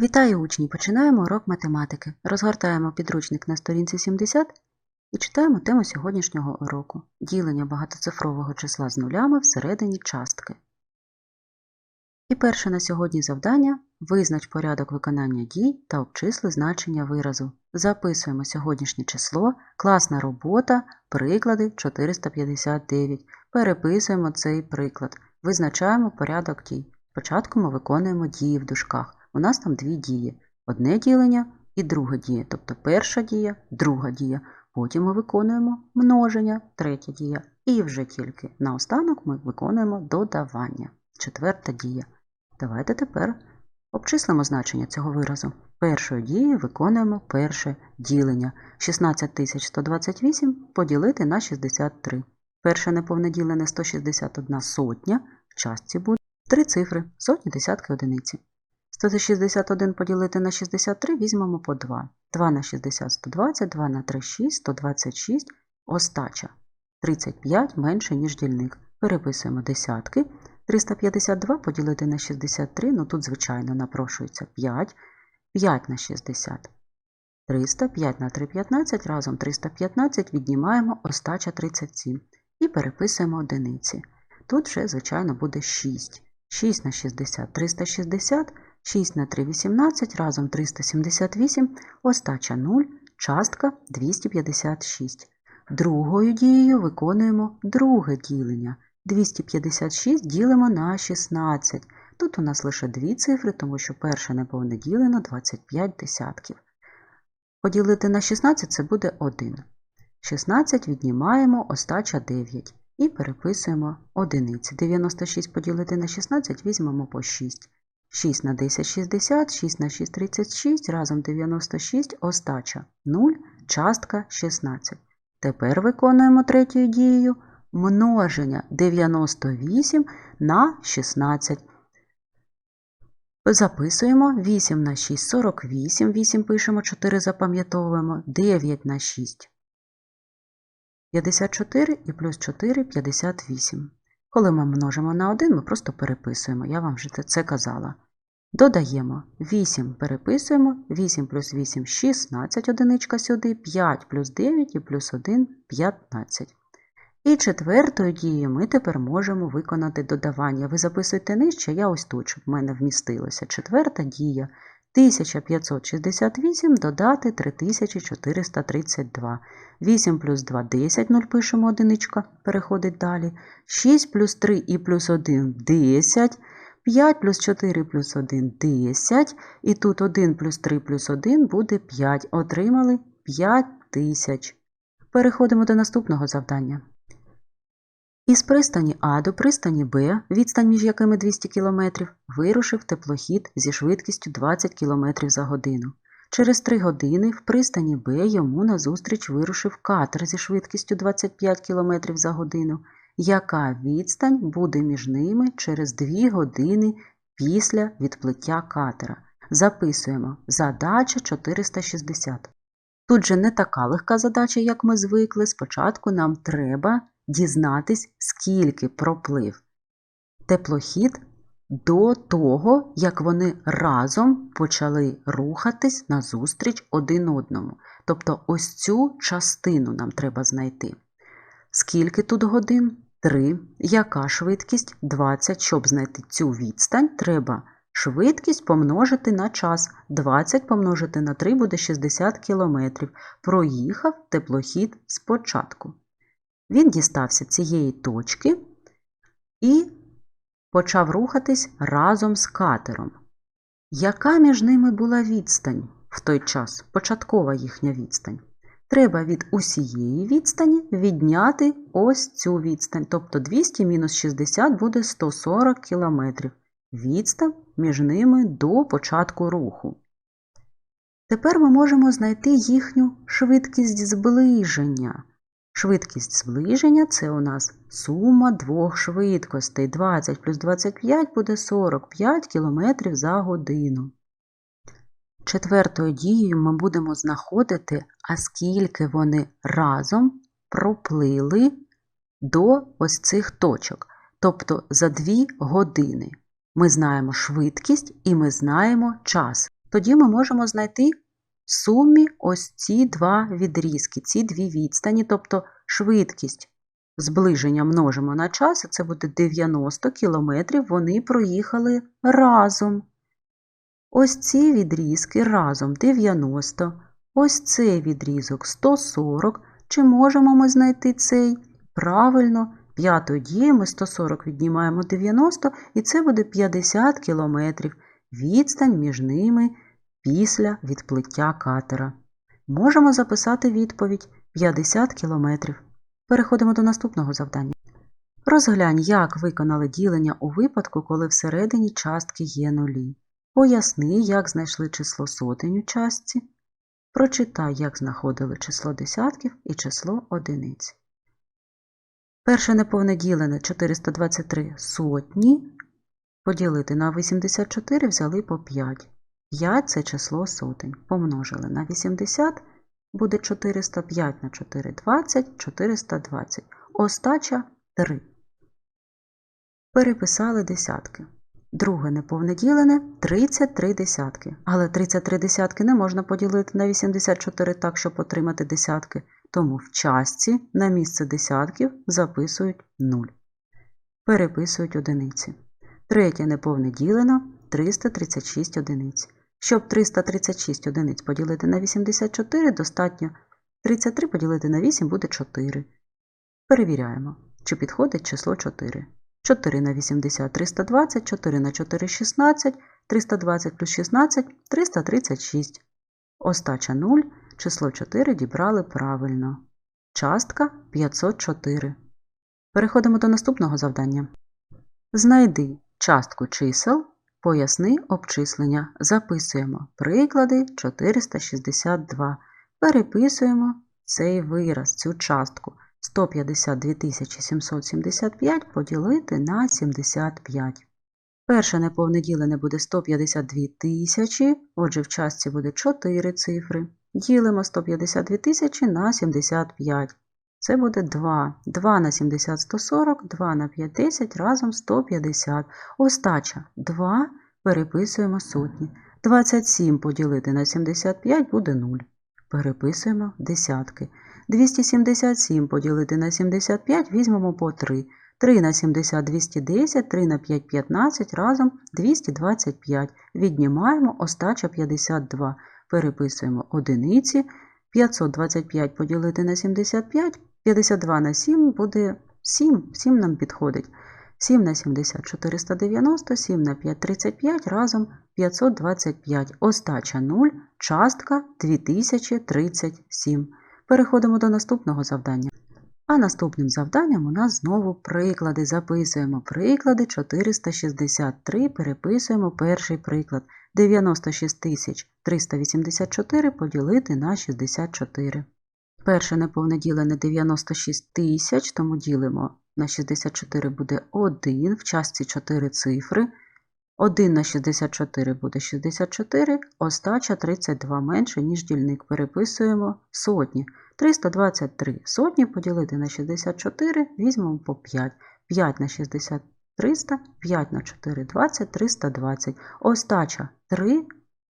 Вітаю учні! Починаємо урок математики. Розгортаємо підручник на сторінці 70 і читаємо тему сьогоднішнього уроку ділення багатоцифрового числа з нулями всередині частки. І перше на сьогодні завдання визнач порядок виконання дій та обчисли значення виразу. Записуємо сьогоднішнє число, класна робота, приклади 459. Переписуємо цей приклад. Визначаємо порядок дій. Спочатку ми виконуємо дії в дужках. У нас там дві дії: одне ділення і друга дія, тобто перша дія, друга дія. Потім ми виконуємо множення, третя дія. І вже тільки наостанок ми виконуємо додавання, четверта дія. Давайте тепер обчислимо значення цього виразу. Першою дією виконуємо перше ділення. 16128 поділити на 63. Перше неповне ділене 161 сотня. В частці буде три цифри, сотні, десятки, одиниці. 161 поділити на 63 візьмемо по 2. 2 на 60 – 120, 2 на 3 – 6, 126, остача. 35 менше, ніж дільник. Переписуємо десятки. 352 поділити на 63, ну тут, звичайно, напрошується 5. 5 на 60. 300, 5 на 3 – 15, разом 315 віднімаємо остача 37 і переписуємо одиниці. Тут вже, звичайно, буде 6. 6 на 60 – 360, 6 на 3 – 18, разом 378, остача 0, частка 256. Другою дією виконуємо друге ділення. 256 ділимо на 16. Тут у нас лише дві цифри, тому що перше неповне ділено 25 десятків. Поділити на 16 це буде 1. 16 віднімаємо остача 9 і переписуємо одиниці. 96 поділити на 16 візьмемо по 6. 6 на 10 – 60, 6 на 6 – 36, разом 96, остача 0, частка 16. Тепер виконуємо третьою дією множення 98 на 16. Записуємо 8 на 6 – 48, 8 пишемо, 4 запам'ятовуємо, 9 на 6 – 54 і плюс 4 – 58. Коли ми множимо на 1, ми просто переписуємо, я вам вже це казала. Додаємо 8, переписуємо, 8 плюс 8 – 16 одиничка сюди, 5 плюс 9 і плюс 1 – 15. І четвертою дією ми тепер можемо виконати додавання. Ви записуйте нижче, я ось тут, щоб в мене вмістилося. Четверта дія 1568 додати 3432. 8 плюс 2 – 10, 0 пишемо одиничка, переходить далі. 6 плюс 3 і плюс 1 – 10. 5 плюс 4 плюс 1 – 10. І тут 1 плюс 3 плюс 1 буде 5. Отримали 5 тисяч. Переходимо до наступного завдання. Із пристані А до пристані Б, відстань між якими 200 км, вирушив теплохід зі швидкістю 20 км за годину. Через 3 години в пристані Б йому назустріч вирушив катер зі швидкістю 25 км за годину. Яка відстань буде між ними через 2 години після відплиття катера? Записуємо задача 460. Тут же не така легка задача, як ми звикли. Спочатку нам треба дізнатись, скільки проплив теплохід до того, як вони разом почали рухатись назустріч один одному. Тобто ось цю частину нам треба знайти. Скільки тут годин? 3. Яка швидкість? 20. Щоб знайти цю відстань, треба швидкість помножити на час. 20 помножити на 3 буде 60 км. Проїхав теплохід спочатку. Він дістався цієї точки і почав рухатись разом з катером. Яка між ними була відстань в той час, початкова їхня відстань? Треба від усієї відстані відняти ось цю відстань. Тобто 200 мінус 60 буде 140 км. Відстань між ними до початку руху. Тепер ми можемо знайти їхню швидкість зближення. Швидкість зближення це у нас сума двох швидкостей. 20 плюс 25 буде 45 км за годину. Четвертою дією ми будемо знаходити, а скільки вони разом проплили до ось цих точок. Тобто за 2 години. Ми знаємо швидкість і ми знаємо час. тоді ми можемо знайти сумі ось ці два відрізки, ці дві відстані, тобто швидкість зближення множимо на час, це буде 90 кілометрів, вони проїхали разом. Ось ці відрізки разом 90, ось цей відрізок 140. Чи можемо ми знайти цей? Правильно, п'ятою дією ми 140 віднімаємо 90, і це буде 50 кілометрів. Відстань між ними після відплиття катера. Можемо записати відповідь 50 кілометрів. Переходимо до наступного завдання. Розглянь, як виконали ділення у випадку, коли всередині частки є нулі. Поясни, як знайшли число сотень у частці. Прочитай, як знаходили число десятків і число одиниць. Перше неповне ділене 423 сотні. Поділити на 84 взяли по 5. 5 це число сотень. Помножили на 80 буде 405 на 4 20, 420. Остача 3. Переписали десятки. Друге неповне ділене 33 десятки. Але 33 десятки не можна поділити на 84 так, щоб отримати десятки. Тому в частці на місце десятків записують 0. Переписують одиниці. Третє неповне ділено 336 одиниць. Щоб 336 одиниць поділити на 84, достатньо 33 поділити на 8 буде 4. Перевіряємо, чи підходить число 4. 4 на 80 320, 4 на 4 16, 320 плюс 16 336. Остача 0, число 4 дібрали правильно. Частка 504. Переходимо до наступного завдання. Знайди частку чисел, поясни обчислення. Записуємо приклади 462. Переписуємо цей вираз, цю частку. 152 775 поділити на 75. Перше неповне ділене буде 152 тисячі, отже, в частці буде 4 цифри. Ділимо 152 тисячі на 75. Це буде 2. 2 на 70 140, 2 на 5 10, разом 150. Остача 2 переписуємо сотні. 27 поділити на 75 буде 0. Переписуємо десятки. 277 поділити на 75 візьмемо по 3. 3 на 70 210, 3 на 5 15, разом 225. Віднімаємо остача 52. Переписуємо одиниці. 525 поділити на 75, 52 на 7 буде 7. 7 нам підходить. 7 на 70 490, 7 на 5 35, разом 525. Остача 0, частка 2037. Переходимо до наступного завдання. А наступним завданням у нас знову приклади. Записуємо приклади 463, переписуємо перший приклад. 96 384 поділити на 64. Перше неповне ділене 96 тисяч, тому ділимо на 64 буде 1, в частці 4 цифри. 1 на 64 буде 64, остача 32 менше, ніж дільник. Переписуємо сотні. 323 сотні поділити на 64, візьмемо по 5. 5 на 60 300, 5 на 4 20, 320. Остача 3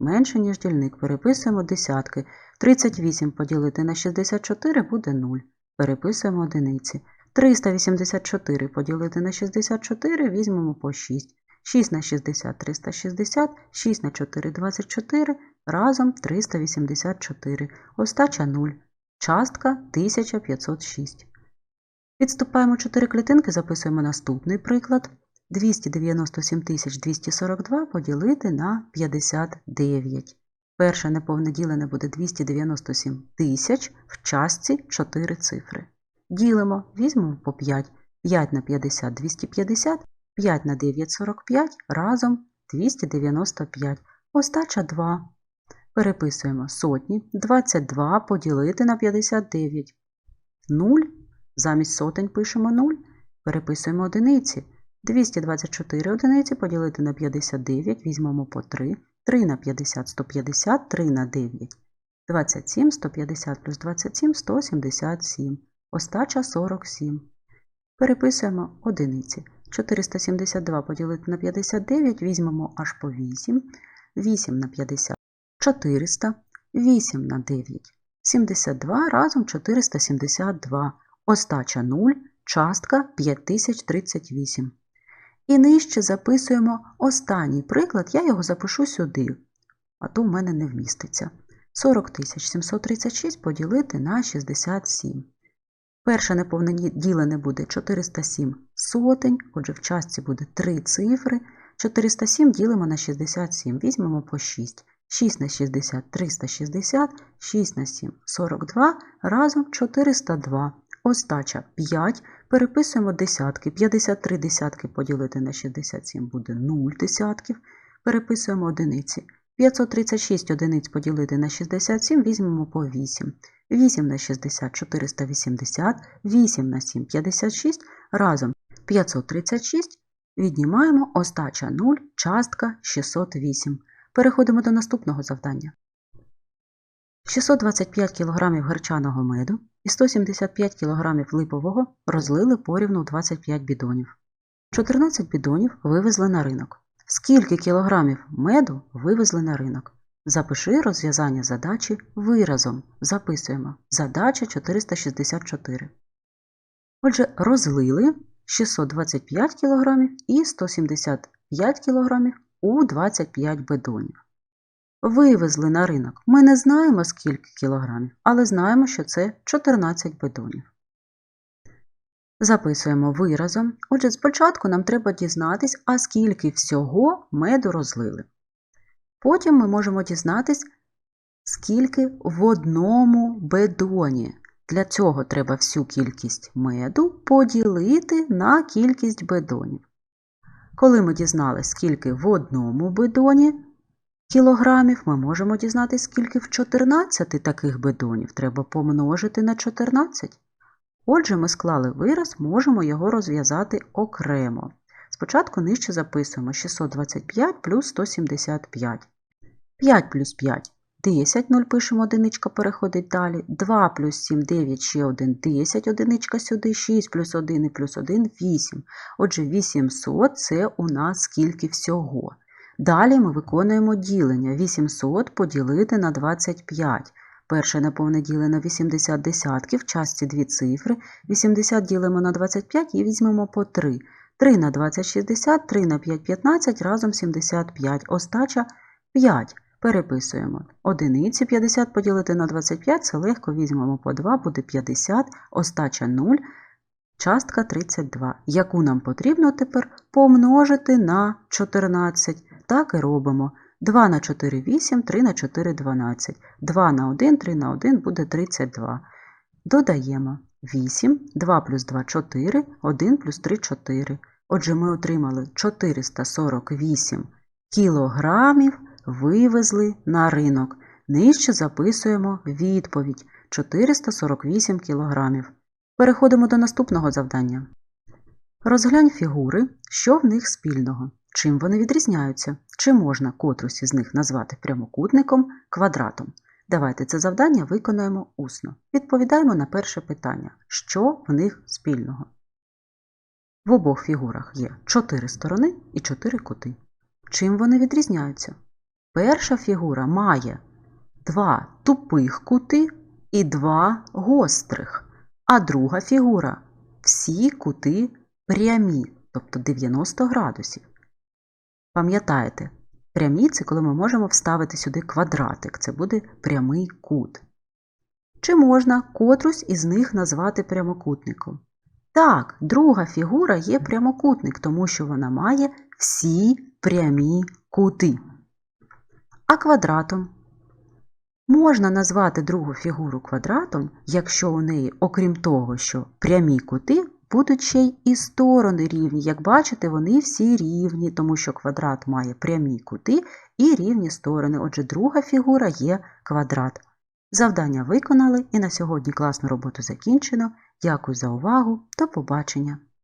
менше, ніж дільник. Переписуємо десятки. 38 поділити на 64 буде 0. Переписуємо одиниці. 384 поділити на 64, візьмемо по 6. 6 на 60 360, 6 на 4 24, разом 384. Остача 0. Частка 1506. Відступаємо 4 клітинки, записуємо наступний приклад. 297 242 поділити на 59. Перше неповне ділене буде 297 тисяч, в частці 4 цифри. Ділимо, візьмемо по 5. 5 на 50 250, 5 на 9 45, разом 295. Остача 2. Переписуємо сотні. 22 поділити на 59. 0. Замість сотень пишемо 0. Переписуємо одиниці. 224 одиниці поділити на 59, візьмемо по 3. 3 на 50 150, 3 на 9. 27, 150 плюс 27 177. Остача 47. Переписуємо одиниці. 472 поділити на 59, візьмемо аж по 8. 8 на 50. 400, 8 на 9, 72 разом 472. Остача 0, частка 5038. І нижче записуємо останній приклад, я його запишу сюди, а то в мене не вміститься. 40 736 поділити на 67. Перше неповне ділене буде 407 сотень, отже, в частці буде 3 цифри. 407 ділимо на 67, візьмемо по 6. 6 на 60 360, 6 на 7 42, разом 402. Остача 5. Переписуємо десятки. 53 десятки поділити на 67 буде 0 десятків. Переписуємо одиниці. 536 одиниць поділити на 67 візьмемо по 8. 8 на 60 480, 8 на 7 56, разом 536. Віднімаємо остача 0, частка 608. Переходимо до наступного завдання. 625 кг герчаного меду і 175 кг липового розлили порівну 25 бідонів. 14 бідонів вивезли на ринок. Скільки кілограмів меду вивезли на ринок? Запиши розв'язання задачі виразом. Записуємо. Задача 464. Отже, розлили 625 кг і 175 кг у 25 бидонів. Вивезли на ринок. Ми не знаємо, скільки кілограмів, але знаємо, що це 14 бидонів. Записуємо виразом. Отже, спочатку нам треба дізнатись, а скільки всього меду розлили. Потім ми можемо дізнатись, скільки в одному бедоні. Для цього треба всю кількість меду поділити на кількість бедонів. Коли ми дізналися, скільки в одному бедоні кілограмів, ми можемо дізнатися, скільки в 14 таких бедонів треба помножити на 14. Отже, ми склали вираз, можемо його розв'язати окремо. Спочатку нижче записуємо 625 плюс 175. 5 плюс 5 10, 0 пишемо, одиничка переходить далі. 2 плюс 7, 9, ще 1, 10, одиничка сюди, 6 плюс 1 і плюс 1 8. Отже, 800 це у нас скільки всього. Далі ми виконуємо ділення. 800 поділити на 25. Перше неповне ділено 80 десятків, частці дві цифри. 80 ділимо на 25 і візьмемо по 3. 3 на 20 – 60, 3 на 5 – 15, разом 75. Остача 5. Переписуємо. Одиниці 50 поділити на 25, це легко візьмемо по 2, буде 50, остача 0, частка 32, яку нам потрібно тепер помножити на 14. Так і робимо. 2 на 4 – 8, 3 на 4 – 12. 2 на 1, 3 на 1 буде 32. Додаємо 8, 2 плюс 2 – 4, 1 плюс 3 – 4. Отже, ми отримали 448 кілограмів вивезли на ринок. Нижче записуємо відповідь 448 кілограмів. Переходимо до наступного завдання. Розглянь фігури, що в них спільного. Чим вони відрізняються? Чи можна котрусь із них назвати прямокутником, квадратом? Давайте це завдання виконаємо усно. Відповідаємо на перше питання, що в них спільного. В обох фігурах є 4 сторони і 4 кути. Чим вони відрізняються? Перша фігура має два тупих кути і два гострих, а друга фігура всі кути прямі, тобто 90 градусів. Пам'ятаєте, прямі це коли ми можемо вставити сюди квадратик, це буде прямий кут. Чи можна котрусь із них назвати прямокутником? Так, друга фігура є прямокутник, тому що вона має всі прямі кути. А квадратом можна назвати другу фігуру квадратом, якщо у неї, окрім того, що прямі кути, будуть ще й і сторони рівні. Як бачите, вони всі рівні, тому що квадрат має прямі кути і рівні сторони. Отже, друга фігура є квадрат. Завдання виконали і на сьогодні класну роботу закінчено. Дякую за увагу. До побачення!